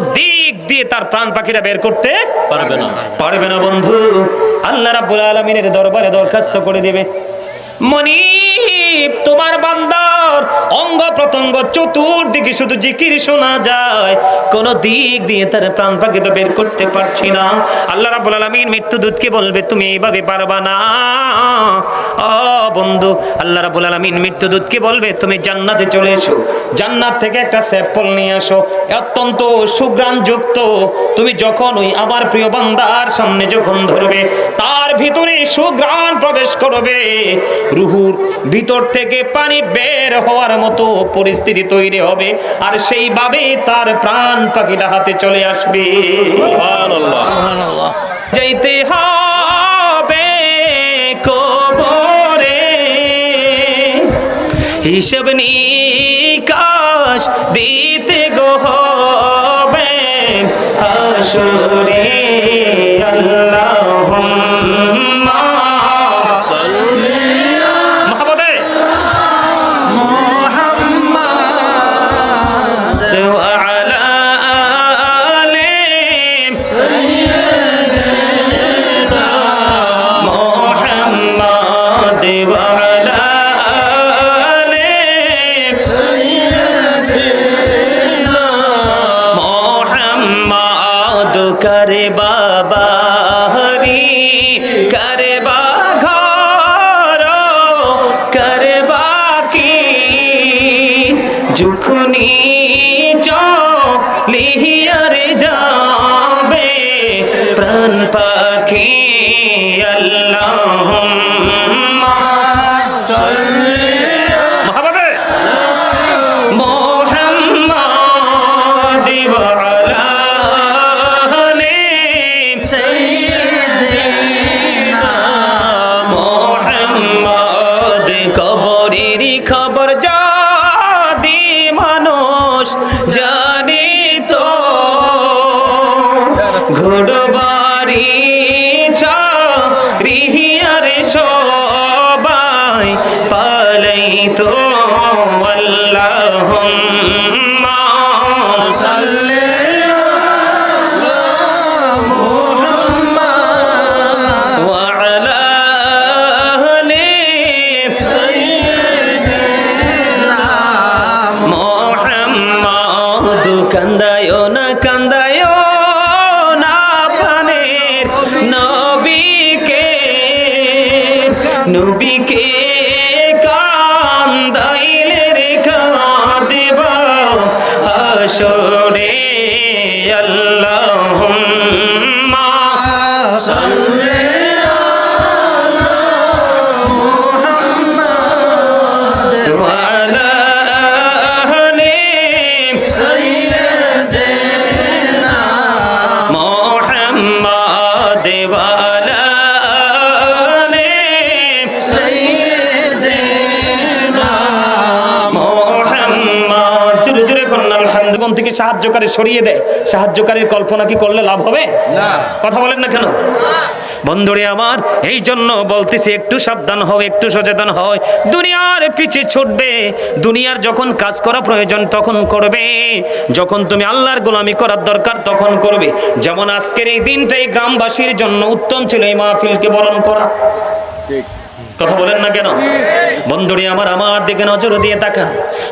দিক দিয়ে তার প্রাণ পাখিটা বের করতে পারবে না। পারবে না বন্ধু। আল্লাহ রাব্বুল আলমিনের দরবারে দরখাস্ত করে দিবে। মনিব তোমার বান্দার অঙ্গ প্রত্যঙ্গ চতুর্দিকে শুধু জিকির শোনা যায়। কোন দিক দিয়ে তার প্রাণ পাখি তো বের করতে পারছি না। আল্লাহ রাব্বুল আলামিন মৃত্যুদূতকে বলবে, তুমি এইভাবে পারবা না। বন্ধু, আল্লাহ রাব্বুল আলামিন মৃত্যুদূতকে বলবে, তুমি জান্নাতে চলে এসো। জান্নাত থেকে একটা স্যাম্পল নিয়ে আসো। অত্যন্ত সুগ্রাণ যুক্ত তুমি যখন ওই আমার প্রিয় বান্দার সামনে যখন ধরবে, তার ভিতরে সুগ্রাণ প্রবেশ করবে। রুহুর ভিতর থেকে পানি বের হওয়ার মতো পরিস্থিতি তৈরি হবে আর সেইভাবে তার প্রাণ পাখিটা হাতে চলে আসবে। সুবহানাল্লাহ। যাইতে হবে কবরে। হিসেব নিকাশ দিতে গো হবে আসরে আল্লাহুম্মা করে বাবা হরি করে বা ঘর করে বাকি যুখনি লিহিয়ারে যাবে প্রাণ পাখি আল্লাহ তো আল্লাহুম্মা সাল্লি কান্দায়ও না কান্দায়ও না পানের নবীকে নবীকে কান্দাইলে রে কাঁদেব আসরে আলহামদুলিল্লাহ থেকে সাহায্যকারী সরিয়ে দেয়। সাহায্যকারীর কল্পনা কি করলে লাভ হবে? না। কথা বলেন না কেন? বন্ধুরে আমার এই জন্য বলতেছি একটু সাবধান হও একটু সচেতন হয় দুনিয়ার পিছে ছুটবে দুনিয়ার যখন কাজ করা প্রয়োজন তখন করবে। যখন তুমি আল্লাহর গোলামি করার দরকার তখন করবে। যেমন আজকের এই দিনটাই গ্রামবাসীর জন্য উত্তম ছিল এই মাহফিলকে বরণ করা। কথা বলেন না কেন? বন্ধুরে, আমার আমার দিকে নজর দিয়ে তাকান।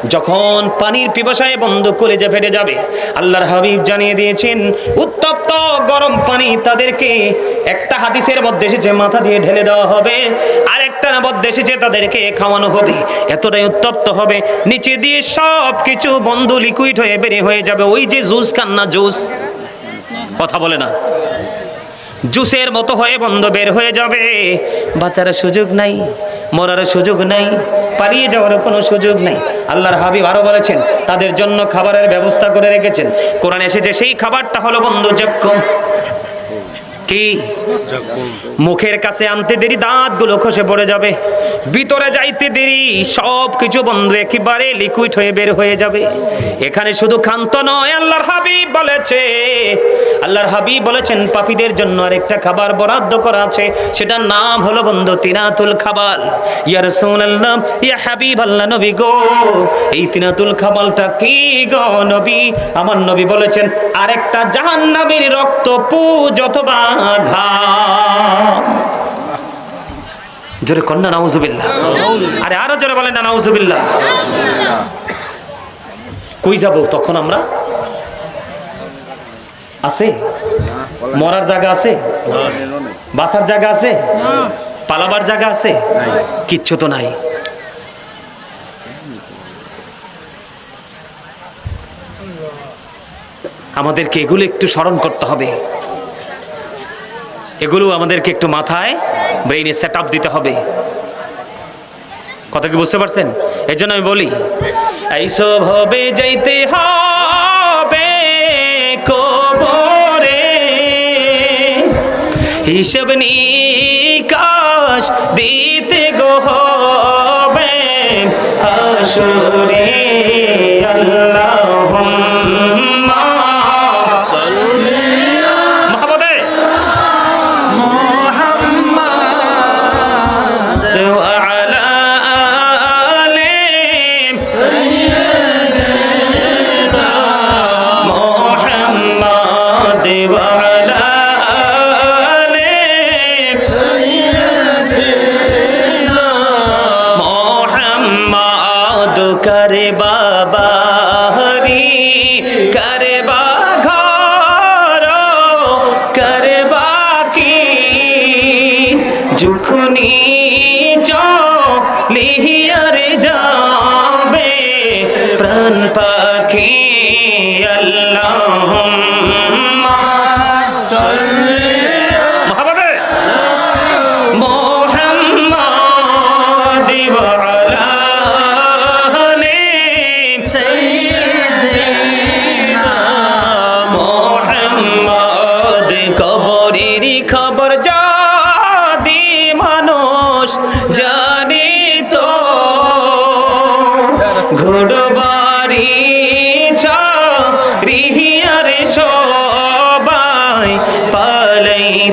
যখন পানির পিপাসায় বন্ধ করে যে ফেটে যাবে, আল্লাহর হাবিব জানিয়ে দিয়েছেন, উত্তপ্ত গরম পানি তাদেরকে একটা হাদিসের মধ্যে এসেছে, মাথা দিয়ে ঢেলে দেওয়া হবে আর একটা মধ্যে এসেছে, তাদেরকে খাওয়ানো হবে। এতটাই উত্তপ্ত হবে, নিচে দিয়ে সব কিছু বন্ধ লিকুইড হয়ে বেরিয়ে হয়ে যাবে। ওই যে জুস, কান্না জুস। কথা বলে না। জুসের মতো হয়ে বন্ধ বের হয়ে যাবে। বাঁচার সুযোগ নাই। মরার সুযোগ নাই পালিয়ে যাওয়ার কোনো সুযোগ নাই। আল্লাহর হাবিব আরও বলেছেন তাদের জন্য খাবারের ব্যবস্থা করে রেখেছেন। কোরআন এসেছে সেই খাবারটা হলো বন্ধু যক্ষম কি? মুখের কাছে আনতে দেরি দাঁতগুলো খসে পড়ে যাবে। ভিতরে যাইতে দেরি সব কিছু বন্ধ একেবারে লিকুইড হয়ে বের হয়ে যাবে। এখানে শুধু খান্ত নয় আল্লাহর হাবিব বলেছে আল্লাহর হাবিব বলেছেন, পাপীদের জন্য আরেকটা খাবার বরাদ্দ করা আছে। সেটার নাম হলো বন্ধু তিনাতুল খাবাল। ইয়া রাসূলুল্লাহ, ইয়া হাবিব আল্লাহ নবী গো। এই তিনাতুল খাবালটা কি গো নবী? আমার নবী বলেছেন, আরেকটা জাহান্নামীর রক্ত পুজ অথবা ঘাম জোরে কন্যা, নাউজুবিল্লাহ। আরে আরও জোরে বলেন না, নাউজুবিল্লাহ। কই যাব তখন আমরা? আছে? মরার জায়গা আছে? বাসার জায়গা আছে? পালাবার জায়গা আছে? কিচ্ছু তো নাই। আমাদেরকে এগুলো একটু স্মরণ করতে হবে। এগুলো আমাদেরকে একটু মাথায় ব্রেইনে সেট আপ দিতে হবে। কথা কি বুঝতে পারছেন? এই জন্য আমি বলি এইসব হবে যাইতে হবে হিসেব নিকাশ দিতে গো হবে হাসুরে আল্লাহুম্মা।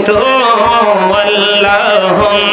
তো আল্লাহুম্মা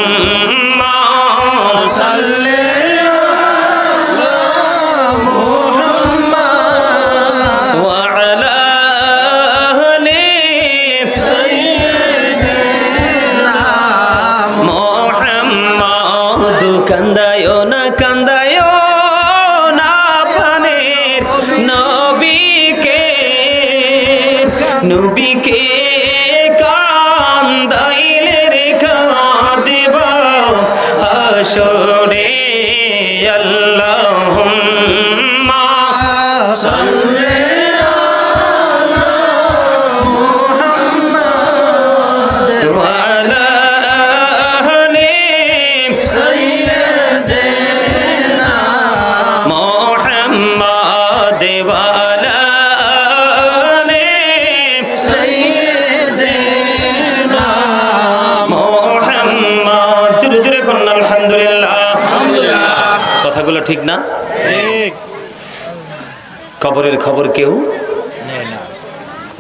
কবরের খবর কেউ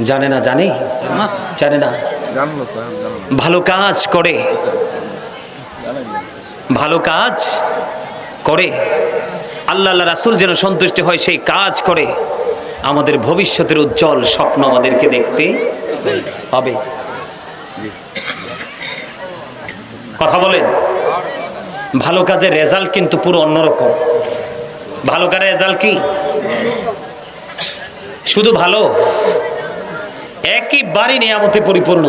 জানে না জানে? জানে না? ভালো কাজ করে। ভালো কাজ করে। আল্লাহ আল্লাহ রাসুল যেন সন্তুষ্টি হয় সেই কাজ করে। আমাদের ভবিষ্যতের উজ্জ্বল স্বপ্ন আমাদেরকে দেখতে হবে। কথা বলেন। ভালো কাজের রেজাল্ট কিন্তু পুরো অন্যরকম। ভালো কাজের রেজাল্ট কি? শুধু ভালো একইবারই নিয়ামতে পরিপূর্ণ।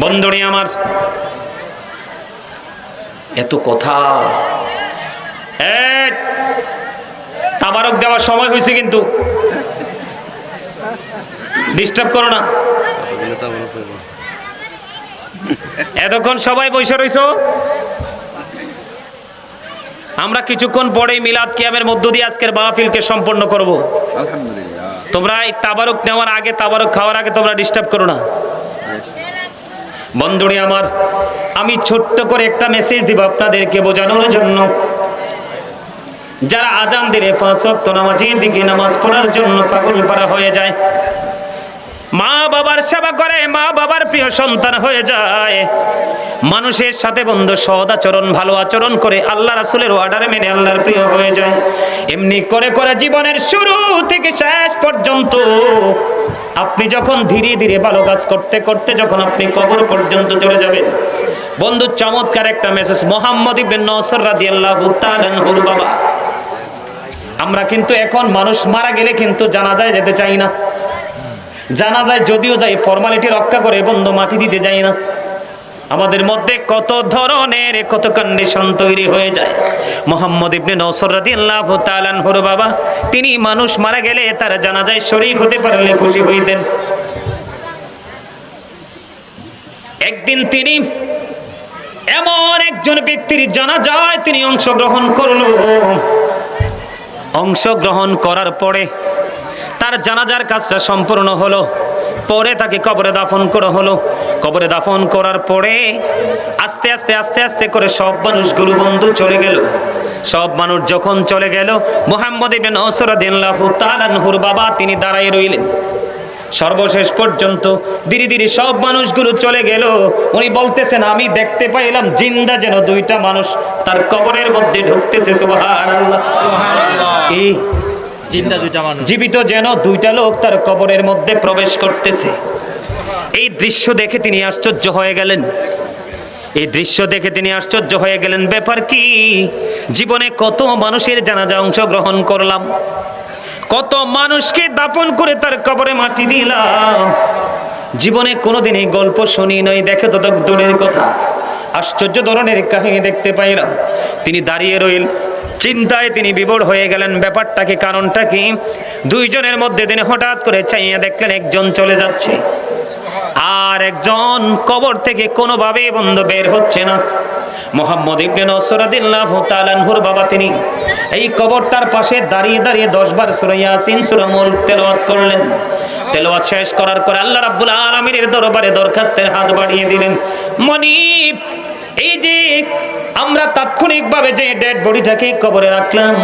বন্ধুরে আমার, এত কথা। তাবারক দেওয়ার সময় হয়েছে কিন্তু। ডিস্টার্ব করো না। এতক্ষণ সবাই বসে রইছো? আমরা কিছুক্ষণ পরে মিলাদ কিয়ামের মধ্য দিয়ে আজকের মাহফিলকে সম্পন্ন করব। তোমরা এই তাবারক নেওয়ার আগে তাবারক খাওয়ার আগে তোমরা ডিস্টার্ব করো না। বন্ধুরে আমার আমি ছোট্ট করে একটা মেসেজ দিব আপনাদেরকে বোঝানোর জন্য। যারা আজান দিলে পাঁচ নামাজের দিকে নামাজ পড়ার জন্য পাগল পারা হয়ে যায় মা বাবার সেবা করে, মা বাবার প্রিয় সন্তান হয়ে যায়। মানুষের সাথে বন্ধু সদ আচরণ, ভালো আচরণ করে আল্লাহ রাসুলের অর্ডারে মেনে আল্লাহর প্রিয় হয়ে যায়। এমনি করে করে জীবনের শুরু থেকে শেষ পর্যন্ত আপনি যখন ধীরে ধীরে ভালো কাজ করতে করতে যখন আপনি কবর পর্যন্ত চলে যাবেন, বন্ধু চমৎকার একটা মেসেজ মোহাম্মদ ইবনে নসর রাদিয়াল্লাহু তাআলা বাবা। আমরা কিন্তু এখন মানুষ মারা গেলে কিন্তু জানা যায় যেতে চাই না। জানাজায় যদিও যাই ফর্মালিটি রক্ষা করে বন্ধু মাটি দিতে যায় না। আমাদের মধ্যে কত ধরনের, কত কন্ডিশন তৈরি হয়ে যায়। মোহাম্মদ ইবনে নসর রাদিয়াল্লাহু বাবা, তিনি মানুষ মারা গেলে তার জানাজায় শরীক হতে পারলে খুশি হইতেন। একদিন তিনি এমন একজন ব্যক্তির জানা যায় তিনি অংশগ্রহণ করল। অংশগ্রহণ করার পরে তার জানাজার কাজটা সম্পূর্ণ হলো। পরে তাকে কবরে দাফন করা হলো। কবরে দাফন করার পরে আস্তে আস্তে আস্তে আস্তে করে সব মানুষগুলো বন্ধু চলে গেল। সব মানুষ যখন চলে গেল মোহাম্মদ ইবেন ওসরাদিল্লাহু তাআলাহুর বাবা তিনি দাঁড়াই রইলেন। সর্বশেষ পর্যন্ত ধীরে ধীরে সব মানুষগুলো চলে গেল। উনি বলতেছেন আমি দেখতে পাইলাম জিন্দা যেন দুইটা মানুষ তার কবরের মধ্যে ঢুকতেছে সুবহানাল্লাহ। জীবিত যেন দুইটা লোক তার কবরের মধ্যে প্রবেশ করতেছে। এই দৃশ্য দেখে তিনি আশ্চর্য হয়ে গেলেন। এই দৃশ্য দেখে তিনি আশ্চর্য হয়ে গেলেন, ব্যাপার কি? জীবনে কত মানুষের জানাজা অংশগ্রহণ করলাম। কত মানুষকে দাপন করে তার কবরে মাটি দিলাম। জীবনে কোনোদিন এই গল্প শুনি নাই, দেখে তো দূরের কথা। আশ্চর্য ধরনের কাহিনী দেখতে পাইলাম। তিনি দাঁড়িয়ে রইল চিন্তায় তিনি বিবর হয়ে গেলেন। ব্যাপারটা কি কারণটা কি? দুইজনের মধ্যে তিনি হঠাৎ করে চাইয়া দেখলেন একজন চলে যাচ্ছে। আর একজন কবর থেকে কোনোভাবে বন্ধ বের হচ্ছে না। মোহাম্মদ ইবনে নসরাদিল্লাহু তাআলা আনহুর বাবা তিনি এই কবরটার পাশে দাঁড়িয়ে দাঁড়িয়ে 10 বার সূরা ইয়াসিন, সূরা মুলক তেলাওয়াত করলেন। তেলাওয়াত শেষ করার পরে আল্লাহ রাব্বুল আলামিনের দরবারে দরখাস্তের হাত বাড়িয়ে দিলেন। মনিব এই যে আমরা তাৎক্ষণিকভাবে যে ডেড বডিটাকে কবরে রাখলাম,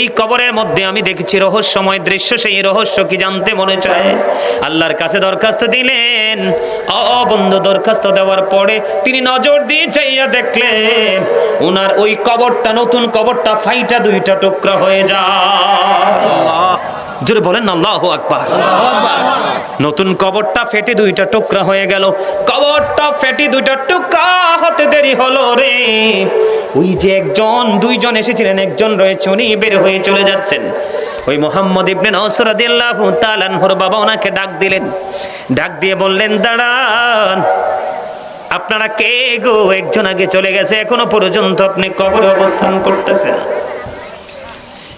এই কবরের মধ্যে আমি দেখেছি রহস্যময় দৃশ্য, সেই রহস্য কি জানতে মনে চায়? আল্লাহর কাছে দরখাস্ত দিলেন। অ বন্ধু, দরখাস্ত দেওয়ার পরে তিনি নজর দিয়ে চাইয়া দেখলেন ওনার ওই কবরটা, নতুন কবরটা ফাইটা দুইটা টুকরা হয়ে যায়। জোরে বলেন আল্লাহ আকবার। নতুন কবরটা ফেটে দুইটা টুকরা হয়ে গেল। কবরটা ফেটে দুইটা টুকরা হতে দেরি হলো রে। ওই যে একজন, দুইজন এসেছিলেন, একজন রয়েছে, উনি বের হয়ে চলে যাচ্ছেন। ওই মোহাম্মদ ইবনে নসর রাদিয়াল্লাহু তাআলা আনহুর বাবা ওনাকে ডাক দিলেন। ডাক দিয়ে বললেন, দাঁড়ান, আপনারা কে গো? একজন আগে চলে গেছে, এখনও পর্যন্ত আপনি কবরে অবস্থান করতেছেন।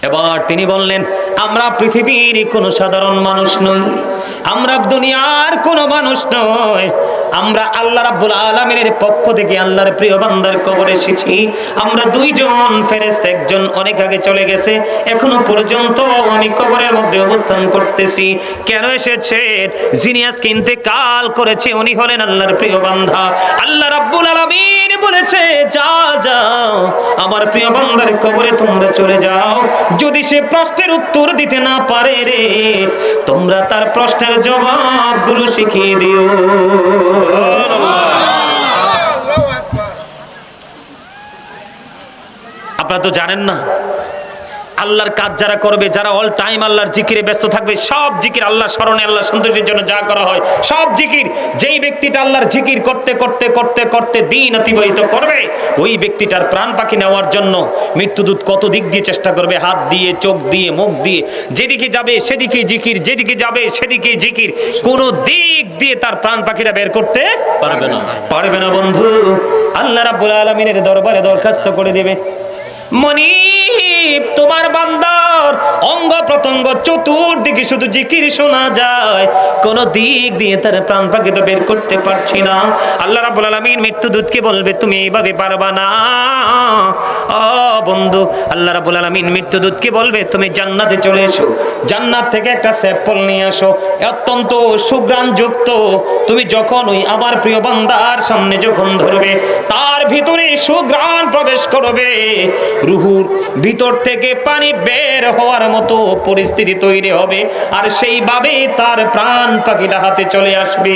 এবার তিনি বললেন আমরা পৃথিবীর কোনো সাধারণ মানুষ নই, আমরা দুনিয়ার কোনো মানুষ নয় আমরা আল্লাহ রাব্বুল আলামিনের পক্ষ থেকে আল্লাহর প্রিয় বান্দার কবরে এসেছি। আমরা দুইজন ফেরেশতা, একজন অনেক আগে চলে গেছে, এখনও পর্যন্ত আমি কবরের মধ্যে অবস্থান করতেছি। কেন এসেছেন? যিনি আজকে ইন্তেকাল করেছে, উনি হলেন আল্লাহর প্রিয় বান্দা। আল্লাহ রাব্বুল আলামিন বলেছে, যা, যাও। আমার প্রিয় বান্দার কবরে তোমরা চলে যাও। যদি সে প্রশ্নের উত্তর দিতে না পারে রে, তোমরা তার প্রশ্নের জবাবগুলো শিখিয়ে দিও। আপনারা তো জানেন না আল্লাহর কাজ যারা করবে, যারা অল টাইম আল্লাহর জিকিরে ব্যস্ত থাকবে, সব জিকির আল্লাহ স্মরণে, আল্লাহ সন্তোষের জন্য যা করা হয়, সব জিকির যেই ব্যক্তিটা আল্লাহর জিকির করতে করতে করতে করতে দিন অতিবাহিত করবে, ওই ব্যক্তিটার প্রাণ পাখি নেওয়ার জন্য মৃত্যুদূত কত দিক দিয়ে চেষ্টা করবে? হাত দিয়ে, চোখ দিয়ে, মুখ দিয়ে, যেদিকে যাবে সেদিকে জিকির, যেদিকে যাবে সেদিকে জিকির, কোনো দিক দিয়ে তার প্রাণ পাখিটা বের করতে পারবে না। পারবে না বন্ধু। আল্লাহ রাব্বুল আলামিনের দরবারে দরখাস্ত করে দেবে। মনিব তোমার বান্দা পর অঙ্গ প্রত্যঙ্গ চতুর্দিকে শুধু জিকির শোনা যায়। কোন দিক দিয়ে তার প্রাণ পাখি তো বের করতে পারছি না। আল্লাহ রাব্বুল আলামিন মৃত্যু দূতকে বলবে, তুমি এইভাবে পারবা না। ও বন্ধু, আল্লাহ রাব্বুল আলামিন মৃত্যু দূতকে বলবে, তুমি জান্নাতে চলে এসো। জান্নাত থেকে একটা স্যাপল নিয়ে আসো। অত্যন্ত সুগ্রাণ যুক্ত তুমি যখন ওই আমার প্রিয় বান্দার সামনে যখন ধরবে, তার ভিতরে সুগ্রাণ প্রবেশ করবে। রুহুর ভিতর থেকে পানি বের হওয়ার মতো পরিস্থিতি তৈরি হবে। আর সেইভাবে তার প্রাণ পাখিটা হাতে চলে আসবে।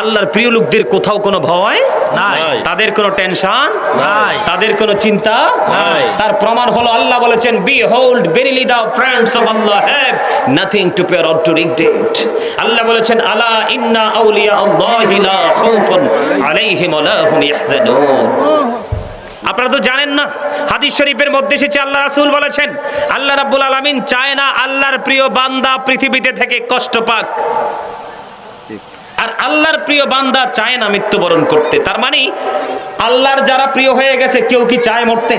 আল্লাহর প্রিয় লোকদের কোথাও কোনো ভয় নাই। তাদের কোনো টেনশন নাই। তাদের কোনো চিন্তা নাই। তার প্রমাণ হলো আল্লাহ বলেছেন behold verily the friends of Allah have nothing to fear or to regret Allah বলেছেন আলা ইন্না আউলিয়া আল্লাহি লা খাউফুন আলাইহিম ওয়া লা হুম ইয়াহজানুন। আপনারা তো জানেন না, হাদিস শরীফের মধ্যে এসেছে, আল্লাহ রাসূল বলেছেন, আল্লাহ রাব্বুল আলামিন চায় না আল্লাহর প্রিয় বান্দা পৃথিবীতে থেকে কষ্ট পাক। আর আল্লাহর প্রিয় বান্দা চায় না মৃত্যুবরণ করতে, তার মানে আল্লাহর যারা প্রিয় হয়ে গেছে, কেউ কি চায় মরতে?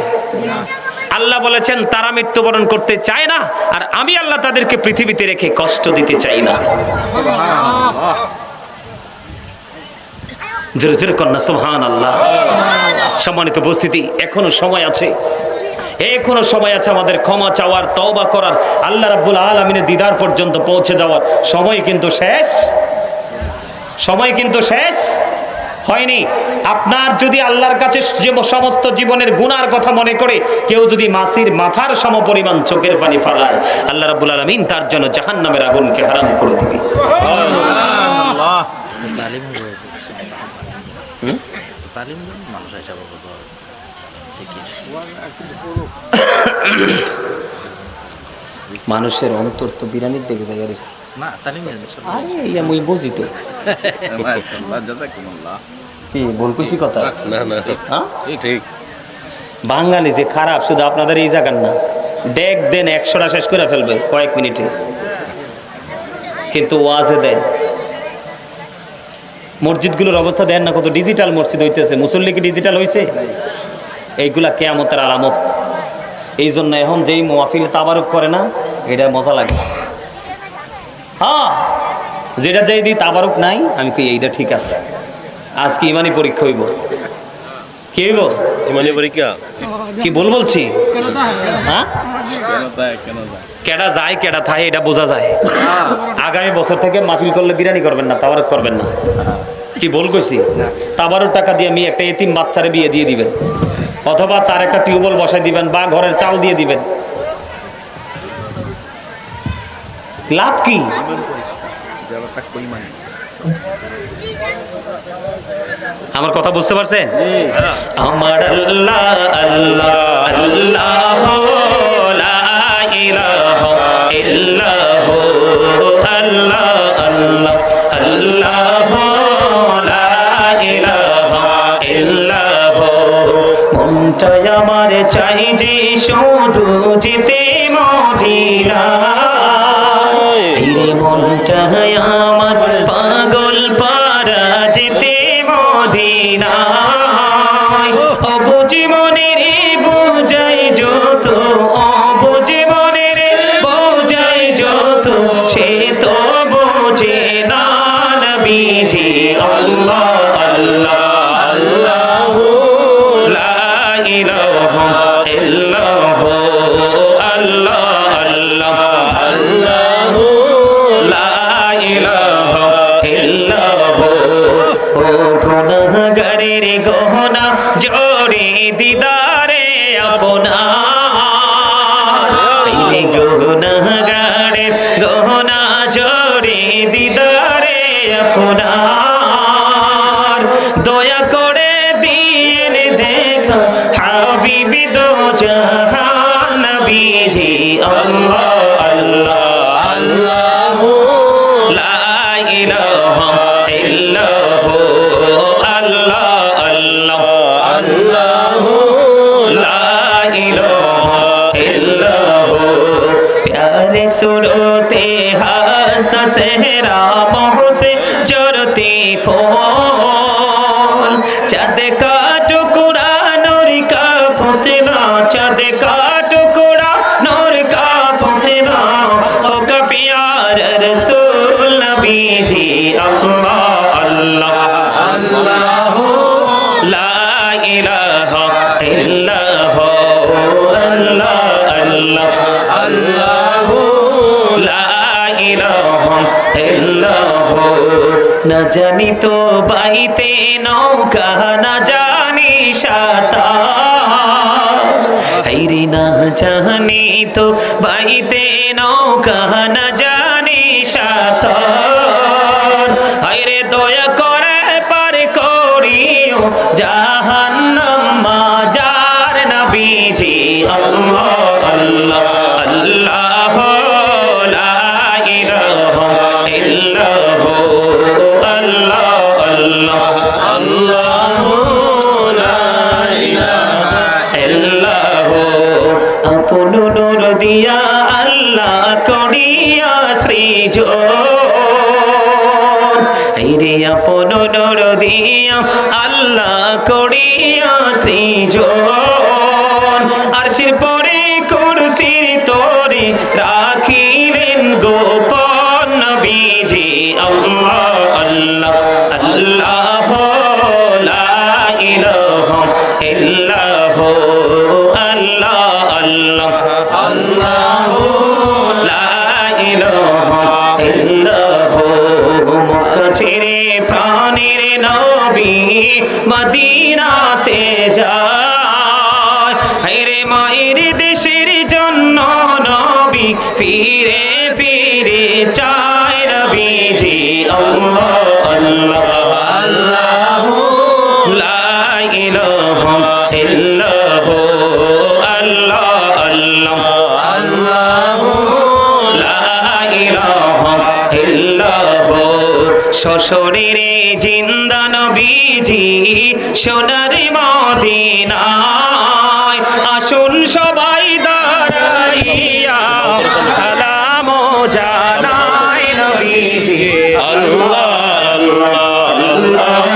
আল্লাহ বলেছেন, তারা মৃত্যুবরণ করতে চায় না, আর আমি আল্লাহ তাদেরকে পৃথিবীতে রেখে কষ্ট দিতে চাই না। জোরে জোরে কন্যা সুবহান আল্লাহ সম্মানিত উপস্থিতি এখনও সময় আছে। এখনও সময় আছে আমাদের ক্ষমা চাওয়ার তওবা করার আল্লাহ রাব্বুল আলামিনের দিদার পর্যন্ত পৌঁছে যাওয়ার। সময় কিন্তু শেষ। সময় কিন্তু শেষ। হয়নি। আপনার যদি আল্লাহর কাছে যে সমস্ত জীবনের গুনার কথা মনে করে কেউ যদি মাসির মাথার সমপরিমাণ চোখের পানি ফালায় আল্লাহ রাব্বুল আলামিন তার জন্য জাহান্নামের আগুনকে হারাম করে দিবে। হয়েছে তালিম দেন, মানুষ হিসাবে কত মানুষের অন্তর তো বিরানির দিকে জায়গা রয়েছে না তালিম দেন, আরে ইয়া মুই বুঝি তো। কি ভুল কইছি কথা? না না হ্যাঁ? ঠিক। বাঙালি যে খারাপ শুধু আপনাদের এই জায়গার না। দেখ দেন একশোটা শেষ করে ফেলবে কয়েক মিনিটে। কিন্তু ওয়াজে দেয় মসজিদগুলোর অবস্থা দেন না কত ডিজিটাল মসজিদ হইতেছে। মুসল্লি কি ডিজিটাল হইছে? এইগুলা কেয়ামতের আলামত। এই জন্য এখন যেই মোয়াফিল তাবারক করে না এটা মজা লাগে। হ্যাঁ যেটা যেই দিই তাবারক নাই আমি কই এইটা ঠিক আছে। আজকে ইমানি পরীক্ষা হইব। কি হইব? ইমানি পরীক্ষা? কি বল বলছি? হ্যাঁ? কেডা যায় কেডা থাকে এটা বোঝা যায়। আগামী বছর থেকে মাহফিল করলে বিরিয়ানি করবেন না তাবারক করবেন না। কি বল কইছি? তাবারক টাকা দিয়ে আমি একটা এতিম বাচ্চারে বিয়ে দিয়ে দিবেন। অথবা তার একটা টিউবওয়েল বসাই দিবেন বা ঘরের চাল দিয়ে দিবেন। লাভ কি? আমার কথা বুঝতে পারছেন? আমার আল্লাহ আল্লাহ আল্লাহ। মনটাই আমার চাই যে শুধু যেতে মদিনা। মনটাই আমার পাগল পারা যেতে মদিনায় অবুঝি মনের রে গো हस्त सेहरा बहु से चरती फोल चद का टुकड़ा नूर का फुतना चद का टुकड़ा नूर का फुतना हो कपियार रसूल नबी जी अल्लाह না জানি তো বাইতে নৌকা, না জানি সাতা হাইরে না জানি তো বাইতে নৌকা, না জানি সাঁতার। করিয়া সৃজ আর শির পরে কুরসির তোরে রাখিলেন গোপন নবীজি। আল্লাহ আল্লাহ আল্লাহ লা ইলাহা ইল্লাহু, আল্লাহ আল্লাহ। লা ইলাহা মদিনাতে যায়। মায়ের দেশের জন্য নবী ফিরে ফিরে চায় নবীজি আল্লাহ শ্বশুরের জিন্দা জি সোনারি মদিনায় আসুন সবাই দাঁড়াইয়া সালাম জানাই নবীজি আল্লাহ আল্লাহ আল্লাহ